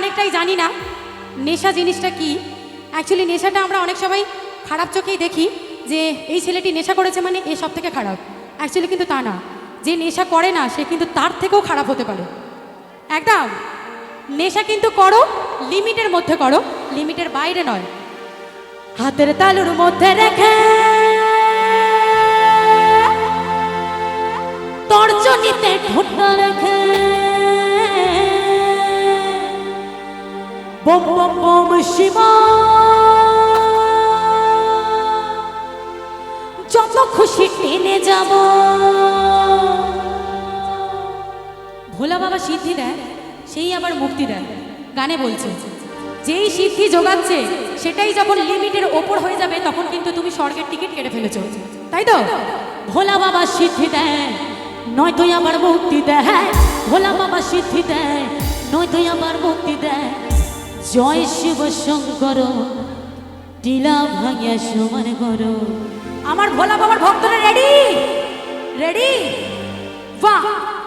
অনেকটাই জানি না। নেশা জিনিসটা কি? অ্যাকচুয়ালি নেশাটা আমরা অনেক সময় খারাপ চোখেই দেখি যে, এই ছেলেটি নেশা করেছে মানে এ সব থেকে খারাপ। অ্যাকচুয়ালি কিন্তু তা না। যে নেশা করে না, সে কিন্তু তার থেকেও খারাপ হতে পারে। একদম। নেশা কিন্তু করো, লিমিটের মধ্যে করো, লিমিটের বাইরে নয়। হাতের তালুর মধ্যে রেখে তর্জনীতে ঠোঁটা রেখে বম বম বম শিবা যত খুশি টেনে যাব। ভোলা বাবা সিদ্ধি দেয়, সেই আবার মুক্তি দেয়। গানে বলছে, যেই সিদ্ধি যোগাচ্ছে, সেটাই যখন লিমিটের ওপর হয়ে যাবে, তখন কিন্তু তুমি স্বর্গের টিকিট কেটে ফেলেছো। তাই তো? ভোলা বাবা সিদ্ধি দেয় নয়তো আবার মুক্তি দেয়। ভোলা বাবা সিদ্ধি দেয় নয়তো আবার মুক্তি দেয়। জয় শিব শঙ্কর টিলা ভাঙিয়া সমান করো। আমার ভোলা বাবার ভক্তরা ready ready one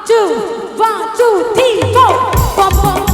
two one two three four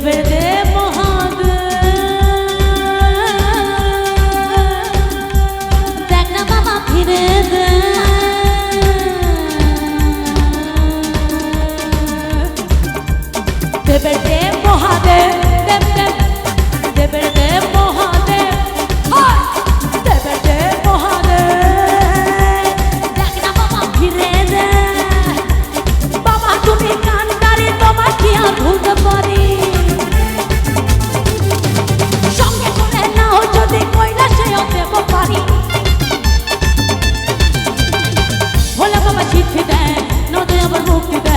beber. Okay.